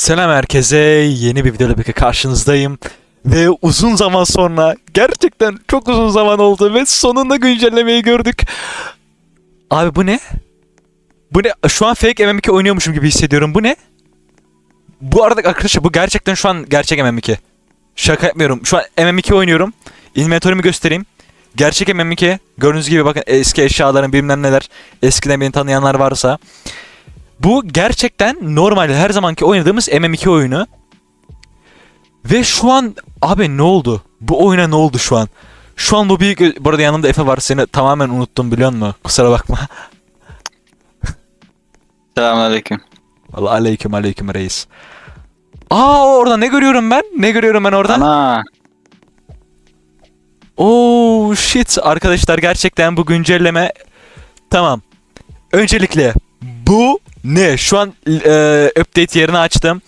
Selam herkese. Yeni bir videoda birlikte karşınızdayım. Ve uzun zaman sonra gerçekten çok uzun zaman oldu ve sonunda güncellemeyi gördük. Abi bu ne? Bu ne? Şu an fake MM2 oynuyormuşum gibi hissediyorum. Bu ne? Bu arada arkadaşlar bu gerçekten şu an gerçek MM2. Şaka yapmıyorum. Şu an MM2 oynuyorum. Inventory'mi göstereyim. Gerçek MM2. Gördüğünüz gibi bakın eski eşyaların bilmem neler. Eskiden beni tanıyanlar varsa. Bu gerçekten normal her zamanki oynadığımız MM2 oyunu. Ve şu an abi ne oldu? Bu oyuna ne oldu şu an? Şu an bu büyük... Bu arada yanımda Efe var. Seni tamamen unuttum biliyor musun? Kusura bakma. Selamünaleyküm. Vallahi aleyküm aleyküm reis. Aa orada ne görüyorum ben? Ne görüyorum ben orada? Ana. Oh shit arkadaşlar gerçekten bu güncelleme tamam. Öncelikle bu ne? Şu an e, update yerini açtım.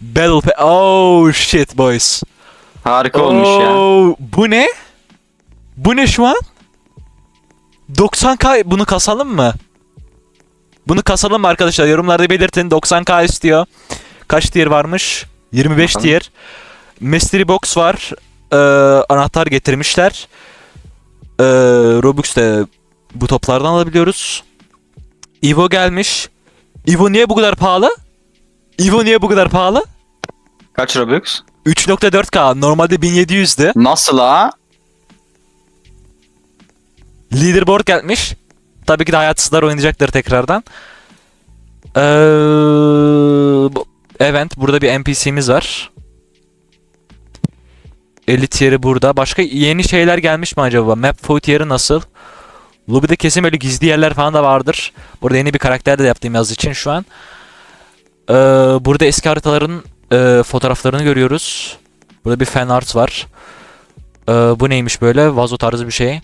Battle Pa- Oh shit boys. Harika olmuş ya. Oh, Bu ne? Bu ne şu an? 90k bunu kasalım mı? Bunu kasalım mı arkadaşlar? Yorumlarda belirtin. 90k istiyor. Kaç tier varmış? 25 Bakalım. tier. Mystery box var. Ee, anahtar getirmişler. Ee, Robux de bu toplardan alabiliyoruz. Evo gelmiş. Evo niye bu kadar pahalı? Evo niye bu kadar pahalı? Kaç Robux? 3.4k. Normalde 1700'dü. Nasıl ha? Leaderboard gelmiş. Tabii ki de hayatsızlar oynayacaktır tekrardan. Ee, event. Burada bir NPC'miz var. 50 tier'i burada. Başka yeni şeyler gelmiş mi acaba? Map food tier'i nasıl? Lobby'de kesin böyle gizli yerler falan da vardır. Burada yeni bir karakter de yaptığım yaz için şu an. Ee, burada eski haritaların e, fotoğraflarını görüyoruz. Burada bir fan art var. Ee, bu neymiş böyle? Vazo tarzı bir şey.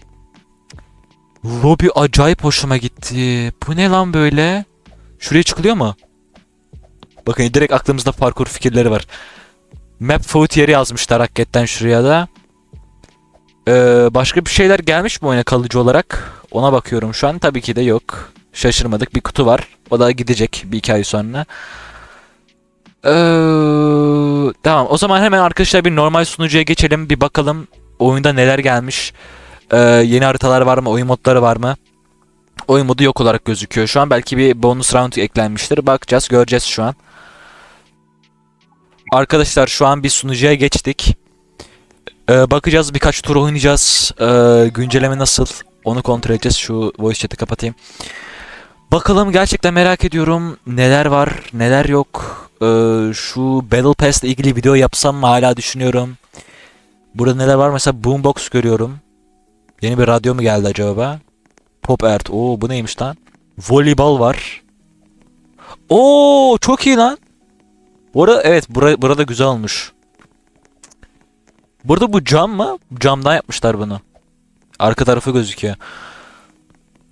Lobby acayip hoşuma gitti. Bu ne lan böyle? Şuraya çıkılıyor mu? Bakın direkt aklımızda parkur fikirleri var. Map food yeri yazmışlar hakikaten şuraya da. Ee, başka bir şeyler gelmiş mi oyuna kalıcı olarak? Ona bakıyorum şu an. Tabii ki de yok. Şaşırmadık. Bir kutu var. O da gidecek bir iki ay sonra. Ee, tamam. O zaman hemen arkadaşlar bir normal sunucuya geçelim. Bir bakalım oyunda neler gelmiş. Ee, yeni haritalar var mı? Oyun modları var mı? Oyun modu yok olarak gözüküyor. Şu an belki bir bonus round eklenmiştir. Bakacağız, göreceğiz şu an. Arkadaşlar şu an bir sunucuya geçtik. Ee, bakacağız birkaç tur oynayacağız. Ee, güncelleme nasıl? Onu kontrol edeceğiz. Şu voice chat'i kapatayım. Bakalım gerçekten merak ediyorum. Neler var, neler yok. Ee, şu Battle Pass ile ilgili video yapsam mı hala düşünüyorum. Burada neler var? Mesela Boombox görüyorum. Yeni bir radyo mu geldi acaba? Pop Earth. Oo bu neymiş lan? Voleybol var. Oo çok iyi lan. Bu arada evet bura, burada güzel olmuş. Burada bu cam mı? Camdan yapmışlar bunu. Arka tarafı gözüküyor.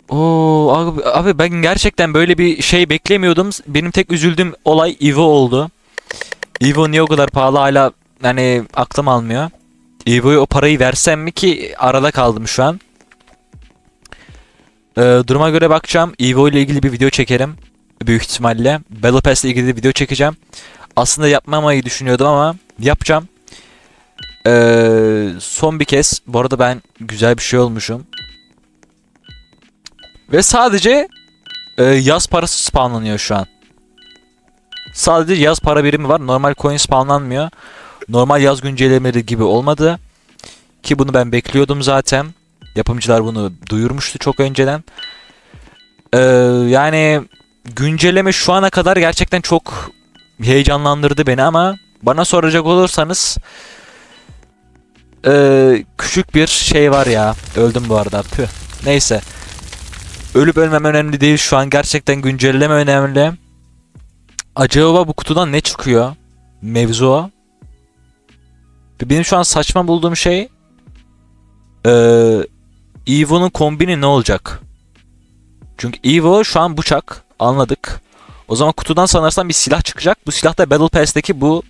Oo abi, abi ben gerçekten böyle bir şey beklemiyordum. Benim tek üzüldüğüm olay Evo oldu. Evo niye o kadar pahalı hala yani aklım almıyor. Evo'ya o parayı versem mi ki arada kaldım şu an. Ee, duruma göre bakacağım. Evo ile ilgili bir video çekerim. Büyük ihtimalle. Battle Pass ile ilgili de video çekeceğim. Aslında yapmamayı düşünüyordum ama yapacağım. Ee, son bir kez. Bu arada ben güzel bir şey olmuşum. Ve sadece e, yaz parası spawnlanıyor şu an. Sadece yaz para birimi var. Normal coin spawnlanmıyor. Normal yaz güncellemeleri gibi olmadı. Ki bunu ben bekliyordum zaten. Yapımcılar bunu duyurmuştu çok önceden. Ee, yani güncelleme şu ana kadar gerçekten çok heyecanlandırdı beni ama bana soracak olursanız ee, küçük bir şey var ya. Öldüm bu arada. Tüh. Neyse. Ölüp ölmem önemli değil şu an. Gerçekten güncelleme önemli. Acaba bu kutudan ne çıkıyor? Mevzu. Benim şu an saçma bulduğum şey ee, Evo'nun kombini ne olacak? Çünkü Evo şu an bıçak. Anladık. O zaman kutudan sanırsam bir silah çıkacak. Bu silah da Battle Pass'teki bu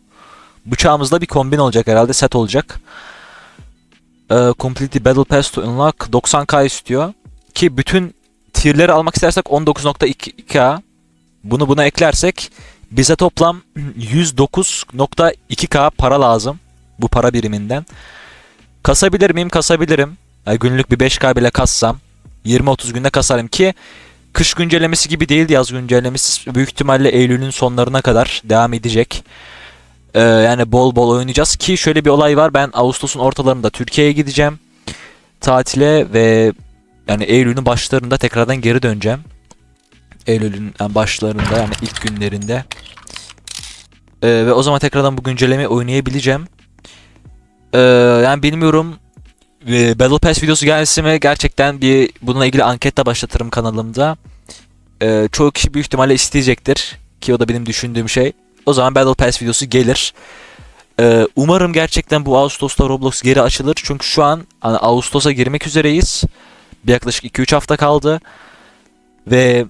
bıçağımızda bir kombin olacak herhalde. Set olacak. Ee, complete Battle Pass to unlock 90k istiyor. Ki bütün tierleri almak istersek 19.2k. Bunu buna eklersek Bize toplam 109.2k para lazım bu para biriminden. Kasabilir miyim? Kasabilirim. Yani günlük bir 5k bile kassam 20-30 günde kasarım ki kış güncellemesi gibi değil yaz güncellemesi büyük ihtimalle Eylül'ün sonlarına kadar devam edecek. Ee, yani bol bol oynayacağız ki şöyle bir olay var ben Ağustos'un ortalarında Türkiye'ye gideceğim tatile ve yani Eylül'ün başlarında tekrardan geri döneceğim. Eylül'ün yani başlarında yani ilk günlerinde. Ee, ve o zaman tekrardan bu güncellemeyi oynayabileceğim. Ee, yani bilmiyorum e, Battle Pass videosu gelsin mi gerçekten bir bununla ilgili anket de başlatırım kanalımda. Ee, çoğu kişi büyük ihtimalle isteyecektir ki o da benim düşündüğüm şey. O zaman Battle Pass videosu gelir. Ee, umarım gerçekten bu Ağustos'ta Roblox geri açılır. Çünkü şu an hani Ağustos'a girmek üzereyiz. Bir yaklaşık 2-3 hafta kaldı. Ve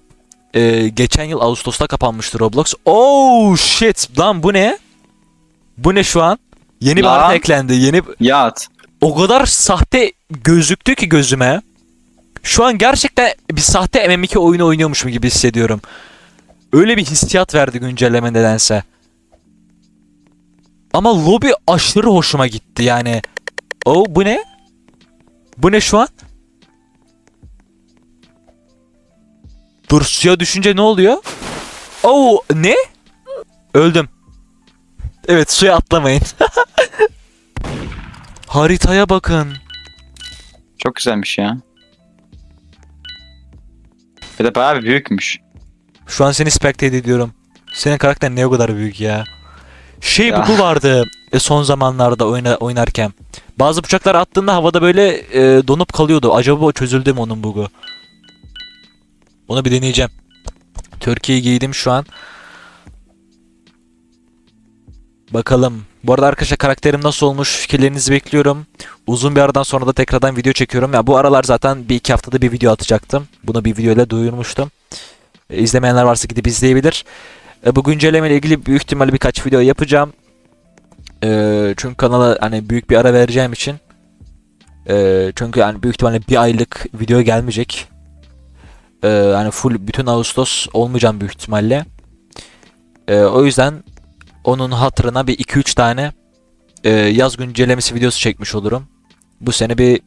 e, geçen yıl Ağustos'ta kapanmıştı Roblox. Oh shit! Lan bu ne? Bu ne şu an? Yeni bir harita eklendi. Yeni Yat. o kadar sahte gözüktü ki gözüme. Şu an gerçekten bir sahte MM2 oyunu oynuyormuşum gibi hissediyorum. Öyle bir hissiyat verdi güncelleme nedense. Ama lobi aşırı hoşuma gitti yani. Oh bu ne? Bu ne şu an? Dur suya düşünce ne oluyor? Oh ne? Öldüm. Evet suya atlamayın. Haritaya bakın. Çok güzelmiş ya. Bir de bayağı büyükmüş. Şu an seni spectate ediyorum. Senin karakter ne o kadar büyük ya. Şey Ya. bu vardı e, son zamanlarda oyna, oynarken. Bazı bıçaklar attığında havada böyle e, donup kalıyordu. Acaba o çözüldü mü onun bug'u? Onu bir deneyeceğim. Türkiye'yi giydim şu an. Bakalım. Bu arada arkadaşlar karakterim nasıl olmuş fikirlerinizi bekliyorum. Uzun bir aradan sonra da tekrardan video çekiyorum. Ya bu aralar zaten bir iki haftada bir video atacaktım. Bunu bir videoyla duyurmuştum. E, İzlemeyenler varsa gidip izleyebilir. E, bu güncelleme ile ilgili büyük ihtimalle birkaç video yapacağım. E, çünkü kanala hani büyük bir ara vereceğim için. Çünkü yani büyük ihtimalle bir aylık video gelmeyecek. Hani full bütün Ağustos olmayacağım büyük ihtimalle. O yüzden onun hatırına bir 2-3 tane yaz güncellemesi videosu çekmiş olurum. Bu sene bir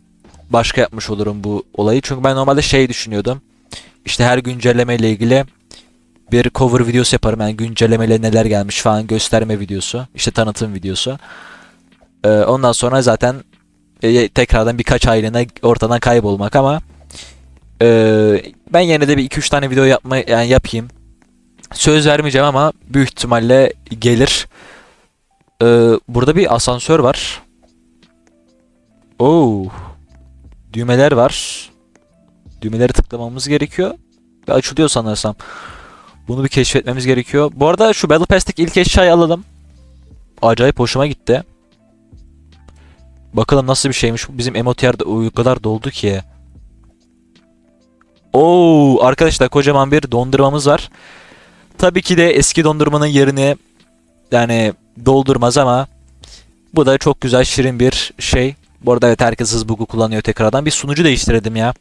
başka yapmış olurum bu olayı. Çünkü ben normalde şey düşünüyordum. İşte her güncelleme ile ilgili bir cover videosu yaparım. Yani güncellemeyle neler gelmiş falan gösterme videosu. işte tanıtım videosu. Ee, ondan sonra zaten e, tekrardan birkaç aylığına ortadan kaybolmak ama e, ben yine de bir 2-3 tane video yapma yani yapayım. Söz vermeyeceğim ama büyük ihtimalle gelir. Ee, burada bir asansör var. Oo. Düğmeler var. Düğmeleri tıklamamız gerekiyor. Ve açılıyor sanırsam. Bunu bir keşfetmemiz gerekiyor. Bu arada şu Battle Pass'teki ilk eşyayı alalım. Acayip hoşuma gitti. Bakalım nasıl bir şeymiş. Bizim emote o kadar doldu ki. Oo arkadaşlar kocaman bir dondurmamız var. Tabii ki de eski dondurmanın yerini yani doldurmaz ama bu da çok güzel şirin bir şey. Bu arada evet herkes hız bug'u kullanıyor tekrardan. Bir sunucu değiştirdim ya.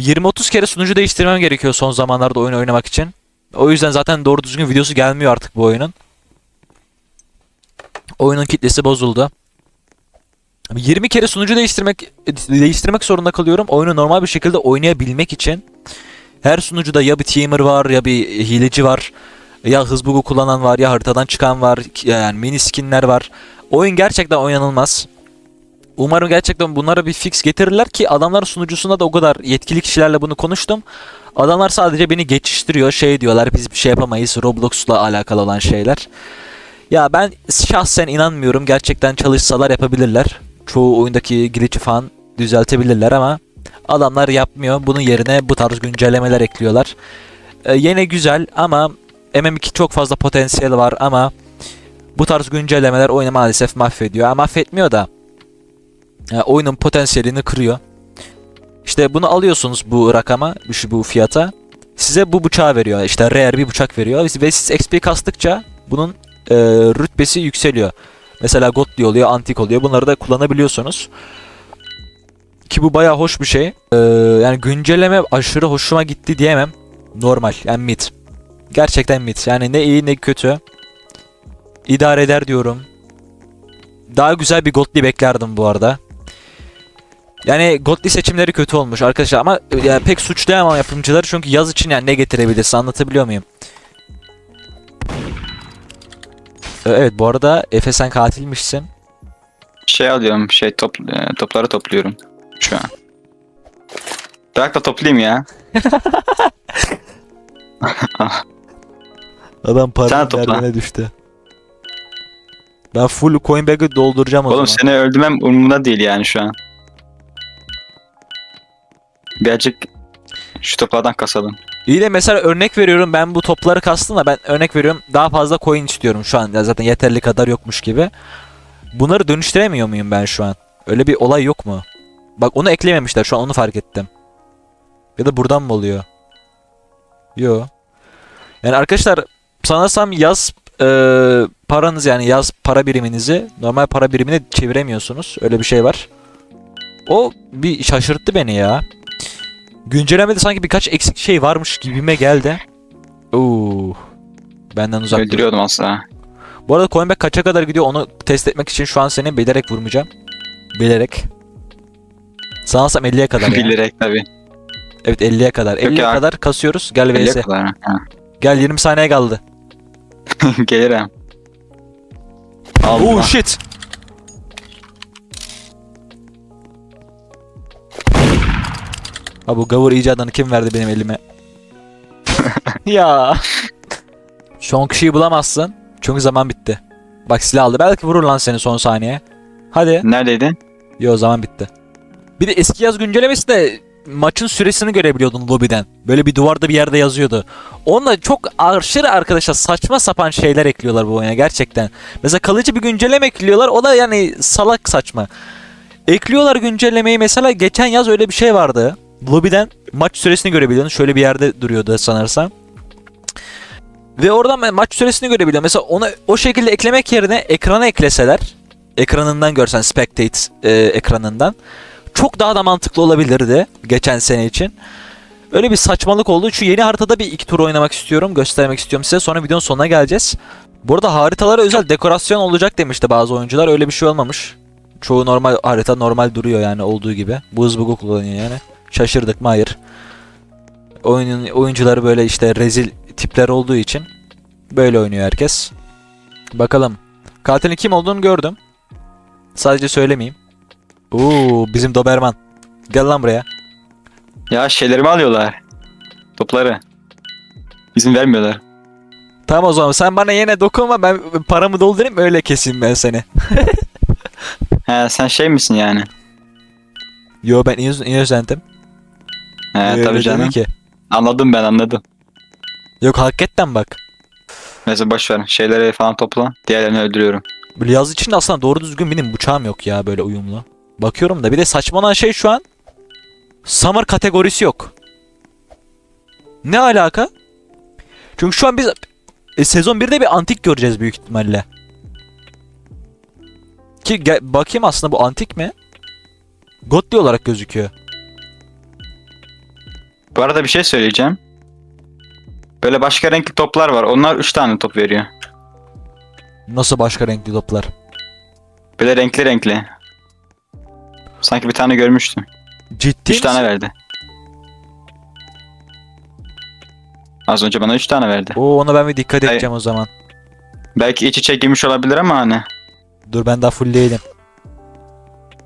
20-30 kere sunucu değiştirmem gerekiyor son zamanlarda oyun oynamak için. O yüzden zaten doğru düzgün videosu gelmiyor artık bu oyunun. Oyunun kitlesi bozuldu. 20 kere sunucu değiştirmek değiştirmek zorunda kalıyorum. Oyunu normal bir şekilde oynayabilmek için. Her sunucuda ya bir teamer var ya bir hileci var. Ya hız bug'u kullanan var ya haritadan çıkan var. Yani mini skinler var. Oyun gerçekten oynanılmaz. Umarım gerçekten bunlara bir fix getirirler ki adamların sunucusunda da o kadar yetkili kişilerle bunu konuştum. Adamlar sadece beni geçiştiriyor. Şey diyorlar biz bir şey yapamayız. Roblox'la alakalı olan şeyler. Ya ben şahsen inanmıyorum. Gerçekten çalışsalar yapabilirler. Çoğu oyundaki glitch'i falan düzeltebilirler ama adamlar yapmıyor. Bunun yerine bu tarz güncellemeler ekliyorlar. Ee, yine güzel ama MM2 çok fazla potansiyel var ama bu tarz güncellemeler oyunu maalesef mahvediyor. Ha, mahvetmiyor da yani oyunun potansiyelini kırıyor. İşte bunu alıyorsunuz bu rakama, şu bu fiyata. Size bu bıçağı veriyor. İşte rare bir bıçak veriyor ve siz XP kastıkça bunun e, rütbesi yükseliyor. Mesela Godly oluyor, Antik oluyor. Bunları da kullanabiliyorsunuz. Ki bu bayağı hoş bir şey. Ee, yani güncelleme aşırı hoşuma gitti diyemem. Normal, yani mid. Gerçekten mid. Yani ne iyi ne kötü. İdare eder diyorum. Daha güzel bir Godly beklerdim bu arada. Yani Godly seçimleri kötü olmuş arkadaşlar ama yani pek suçlayamam yapımcıları çünkü yaz için yani ne getirebilirsin anlatabiliyor muyum? Evet bu arada Efe sen katilmişsin. Şey alıyorum şey top, e, topları topluyorum şu an. Bırak da toplayayım ya. Adam para Sen topla. derdine düştü. Ben full coin bag'ı dolduracağım o Oğlum zaman. seni öldürmem umurumda değil yani şu an. Birazcık şu toplardan kasalım. İyi de mesela örnek veriyorum ben bu topları kastım da ben örnek veriyorum daha fazla coin istiyorum şu an. Ya zaten yeterli kadar yokmuş gibi. Bunları dönüştüremiyor muyum ben şu an? Öyle bir olay yok mu? Bak onu eklememişler şu an onu fark ettim. Ya da buradan mı oluyor? Yo. Yani arkadaşlar sanırsam yaz e, paranız yani yaz para biriminizi normal para birimine çeviremiyorsunuz. Öyle bir şey var. O bir şaşırttı beni ya. Güncellemede sanki birkaç eksik şey varmış gibime geldi. Oo. Benden uzak dur. Öldürüyordum aslında. Bu arada coinback kaça kadar gidiyor onu test etmek için şu an seni bilerek vurmayacağım. Bilerek. Sanırsam 50'ye kadar. Bilerek tabii. Evet 50'ye kadar. Yok 50'ye ya. kadar kasıyoruz. Gel vs. kadar. Gel 20 saniye kaldı. Gelirim. Oh Allah. shit. Ha bu gavur icadını kim verdi benim elime? ya. Son kişiyi bulamazsın. Çünkü zaman bitti. Bak silah aldı. Belki vurur lan seni son saniye. Hadi. Neredeydin? Yo zaman bitti. Bir de eski yaz güncellemesi de maçın süresini görebiliyordun lobiden. Böyle bir duvarda bir yerde yazıyordu. Onunla çok aşırı arkadaşlar saçma sapan şeyler ekliyorlar bu oyuna gerçekten. Mesela kalıcı bir güncelleme ekliyorlar. O da yani salak saçma. Ekliyorlar güncellemeyi mesela geçen yaz öyle bir şey vardı. Lobiden maç süresini görebiliyordun. Şöyle bir yerde duruyordu sanırsam. Ve oradan maç süresini görebiliyorum. Mesela onu o şekilde eklemek yerine ekrana ekleseler, ekranından görsen spectate e, ekranından çok daha da mantıklı olabilirdi geçen sene için. Öyle bir saçmalık oldu. Şu yeni haritada bir iki tur oynamak istiyorum. Göstermek istiyorum size. Sonra videonun sonuna geleceğiz. Bu arada haritalara özel dekorasyon olacak demişti bazı oyuncular. Öyle bir şey olmamış. Çoğu normal harita normal duruyor yani olduğu gibi. Bu hız bug'u kullanıyor yani. Şaşırdık mı? Hayır. Oyunun oyuncuları böyle işte rezil tipler olduğu için böyle oynuyor herkes. Bakalım. Katilin kim olduğunu gördüm. Sadece söylemeyeyim. Oo bizim Doberman. Gel lan buraya. Ya şeylerimi alıyorlar. Topları. İzin vermiyorlar. Tamam o zaman sen bana yine dokunma ben paramı doldurayım öyle keseyim ben seni. He sen şey misin yani? Yo ben innocent- innocentim. He Öyle tabii dedi canım. Ki. Anladım ben anladım. Yok hakikaten bak. Neyse boş ver. Şeyleri falan topla. Diğerlerini öldürüyorum. Böyle yaz için aslında doğru düzgün benim bıçağım yok ya böyle uyumlu. Bakıyorum da bir de saçma olan şey şu an Summer kategorisi yok. Ne alaka? Çünkü şu an biz e, sezon 1'de bir antik göreceğiz büyük ihtimalle. Ki bakayım aslında bu antik mi? Godly olarak gözüküyor. Bu arada bir şey söyleyeceğim. Böyle başka renkli toplar var. Onlar 3 tane top veriyor. Nasıl başka renkli toplar? Böyle renkli renkli. Sanki bir tane görmüştüm. Ciddi 3 tane verdi. Az önce bana 3 tane verdi. Oo ona ben bir dikkat Hayır. edeceğim o zaman. Belki iç içe girmiş olabilir ama hani. Dur ben daha full değilim.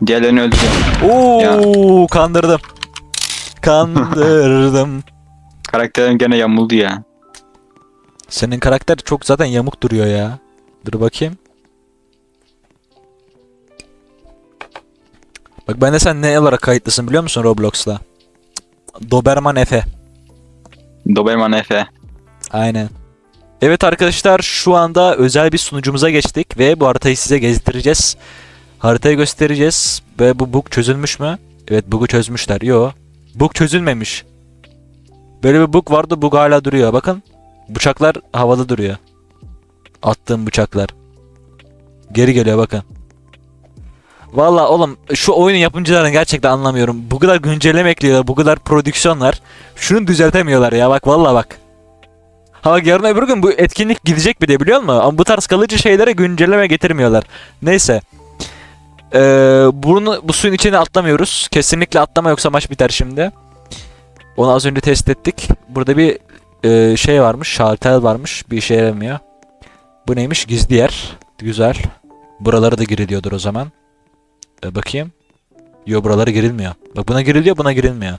Diğerlerini öldürüyor. Oo kandırdım. Kandırdım. Karakterim gene yamuldu ya. Senin karakter çok zaten yamuk duruyor ya. Dur bakayım. Bak ben de sen ne olarak kayıtlısın biliyor musun Roblox'la? Doberman Efe. Doberman Efe. Aynen. Evet arkadaşlar şu anda özel bir sunucumuza geçtik ve bu haritayı size gezdireceğiz. Haritayı göstereceğiz ve bu bug çözülmüş mü? Evet bug'u çözmüşler. Yo. Bug çözülmemiş. Böyle bir bug vardı bug hala duruyor. Bakın. Bıçaklar havada duruyor. Attığım bıçaklar. Geri geliyor bakın. Valla oğlum şu oyunun yapımcılarını gerçekten anlamıyorum. Bu kadar güncelleme ekliyorlar, bu kadar prodüksiyonlar. Şunu düzeltemiyorlar ya bak valla bak. Ama yarın öbür gün bu etkinlik gidecek bir de biliyor musun? Ama bu tarz kalıcı şeylere güncelleme getirmiyorlar. Neyse. Ee, bunu bu suyun içine atlamıyoruz. Kesinlikle atlama yoksa maç biter şimdi. Onu az önce test ettik. Burada bir e, şey varmış. Şartel varmış. Bir işe yaramıyor. Bu neymiş? Gizli yer. Güzel. Buralara da giriliyordur o zaman. Ee, bakayım. Yo buralara girilmiyor. Bak buna giriliyor buna girilmiyor.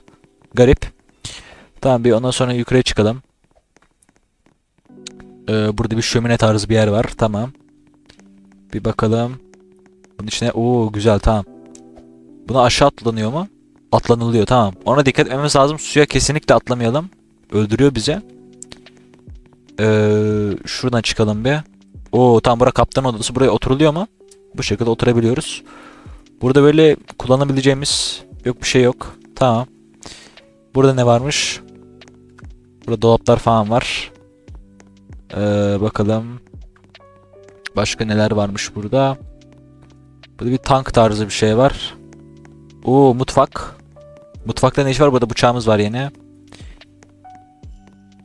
Garip. Tamam bir ondan sonra yukarıya çıkalım. Ee, burada bir şömine tarzı bir yer var. Tamam. Bir bakalım. Bunun içine oo güzel tamam. Buna aşağı atlanıyor mu? Atlanılıyor tamam. Ona dikkat etmemiz lazım. Suya kesinlikle atlamayalım. Öldürüyor bize. Ee, şuradan çıkalım bir. Oo tamam bura kaptan odası. Buraya oturuluyor mu? Bu şekilde oturabiliyoruz. Burada böyle kullanabileceğimiz yok bir şey yok. Tamam. Burada ne varmış? Burada dolaplar falan var. Ee, bakalım. Başka neler varmış burada? Burada bir tank tarzı bir şey var. Oo mutfak. Mutfakta ne iş var? Burada bıçağımız var yine.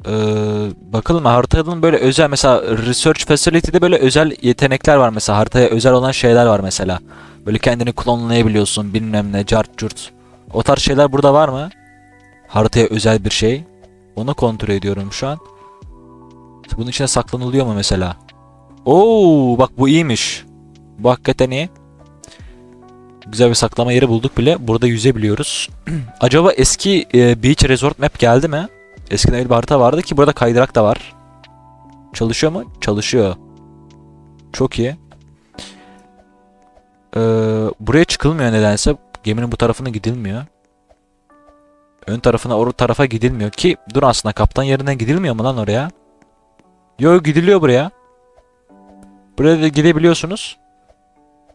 Ee, bakalım haritanın böyle özel mesela Research Facility'de böyle özel yetenekler var mesela haritaya özel olan şeyler var mesela. Böyle kendini klonlayabiliyorsun bilmem ne cart curt. O tarz şeyler burada var mı? Haritaya özel bir şey. Onu kontrol ediyorum şu an. Bunun içine saklanılıyor mu mesela? Oo bak bu iyiymiş. Bu hakikaten iyi. Güzel bir saklama yeri bulduk bile. Burada yüzebiliyoruz. Acaba eski e, Beach Resort Map geldi mi? Eskiden öyle bir harita vardı ki burada kaydırak da var. Çalışıyor mu? Çalışıyor. Çok iyi. Ee, buraya çıkılmıyor nedense. Geminin bu tarafına gidilmiyor. Ön tarafına, o tarafa gidilmiyor ki dur aslında kaptan yerinden gidilmiyor mu lan oraya? Yo gidiliyor buraya. Buraya da gidebiliyorsunuz.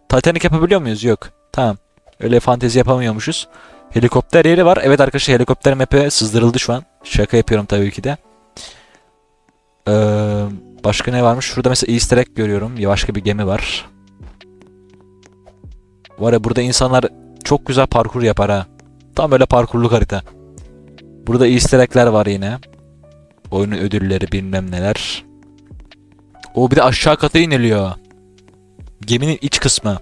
Titanic yapabiliyor muyuz? Yok. Tamam. Öyle fantezi yapamıyormuşuz. Helikopter yeri var. Evet arkadaşlar helikopter map'e sızdırıldı şu an. Şaka yapıyorum tabii ki de. Ee, başka ne varmış? Şurada mesela easter egg görüyorum. Ya başka bir gemi var. Var ya burada insanlar çok güzel parkur yapar ha. Tam böyle parkurluk harita. Burada easter egg'ler var yine. Oyunun ödülleri bilmem neler. O bir de aşağı kata iniliyor. Geminin iç kısmı.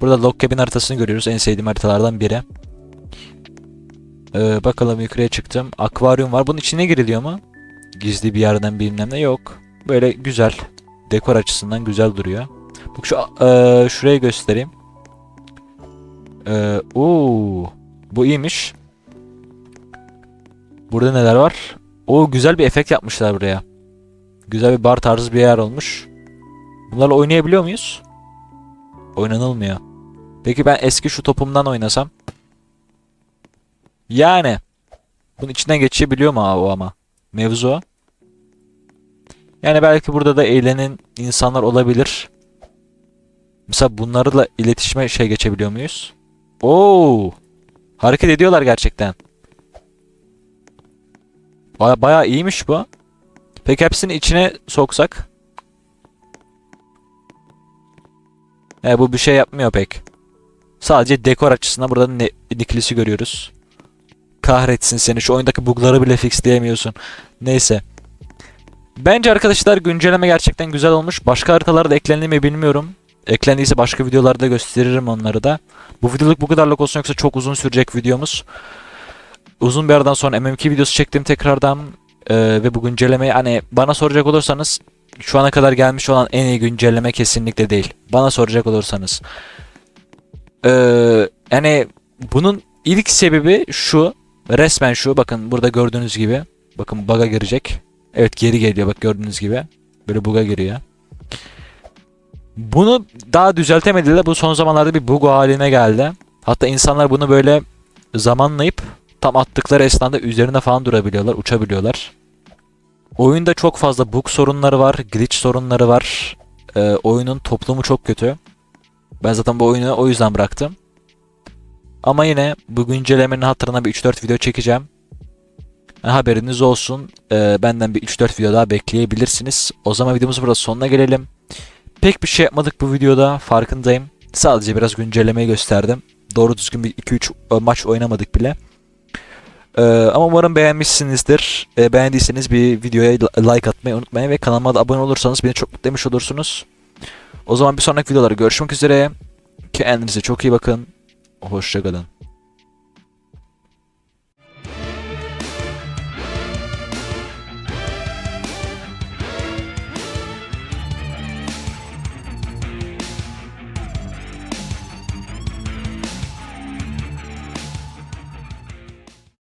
Burada log cabin haritasını görüyoruz. En sevdiğim haritalardan biri. Ee, bakalım yukarıya çıktım. Akvaryum var. Bunun içine giriliyor mu? Gizli bir yerden bilmem ne yok. Böyle güzel. Dekor açısından güzel duruyor. Bak şu e, şurayı göstereyim. Ee, oo, bu iyiymiş. Burada neler var? O güzel bir efekt yapmışlar buraya. Güzel bir bar tarzı bir yer olmuş. Bunlarla oynayabiliyor muyuz? Oynanılmıyor. Peki ben eski şu topumdan oynasam? Yani. Bunun içinden geçebiliyor mu o ama? Mevzu. Yani belki burada da eğlenen insanlar olabilir. Mesela bunlarla iletişime şey geçebiliyor muyuz? Oo! Hareket ediyorlar gerçekten. Baya, bayağı iyiymiş bu. Peki hepsini içine soksak? E bu bir şey yapmıyor pek. Sadece dekor açısından burada ne, Nikilis'i görüyoruz. Kahretsin seni şu oyundaki bugları bile fixleyemiyorsun. Neyse. Bence arkadaşlar güncelleme gerçekten güzel olmuş. Başka haritalar da eklendi mi bilmiyorum. Eklendiyse başka videolarda gösteririm onları da. Bu videoluk bu kadarlık olsun yoksa çok uzun sürecek videomuz. Uzun bir aradan sonra MMK videosu çektim tekrardan. Ee, ve bu güncelleme hani bana soracak olursanız şu ana kadar gelmiş olan en iyi güncelleme kesinlikle değil. Bana soracak olursanız. Ee, yani bunun ilk sebebi şu. Resmen şu. Bakın burada gördüğünüz gibi. Bakın bug'a girecek. Evet geri geliyor bak gördüğünüz gibi. Böyle bug'a giriyor. Bunu daha düzeltemediler. Bu son zamanlarda bir bug haline geldi. Hatta insanlar bunu böyle zamanlayıp tam attıkları esnada üzerine falan durabiliyorlar, uçabiliyorlar. Oyunda çok fazla bug sorunları var, glitch sorunları var. Ee, oyunun toplumu çok kötü. Ben zaten bu oyunu o yüzden bıraktım. Ama yine bu güncellemenin hatırına bir 3-4 video çekeceğim. Haberiniz olsun. Ee, benden bir 3-4 video daha bekleyebilirsiniz. O zaman videomuzun burada sonuna gelelim. Pek bir şey yapmadık bu videoda farkındayım. Sadece biraz güncellemeyi gösterdim. Doğru düzgün bir 2-3 maç oynamadık bile. Ee, ama umarım beğenmişsinizdir. Ee, beğendiyseniz bir videoya li- like atmayı unutmayın ve kanalıma da abone olursanız beni çok mutlu olursunuz. O zaman bir sonraki videolarda görüşmek üzere. Kendinize çok iyi bakın. Hoşçakalın.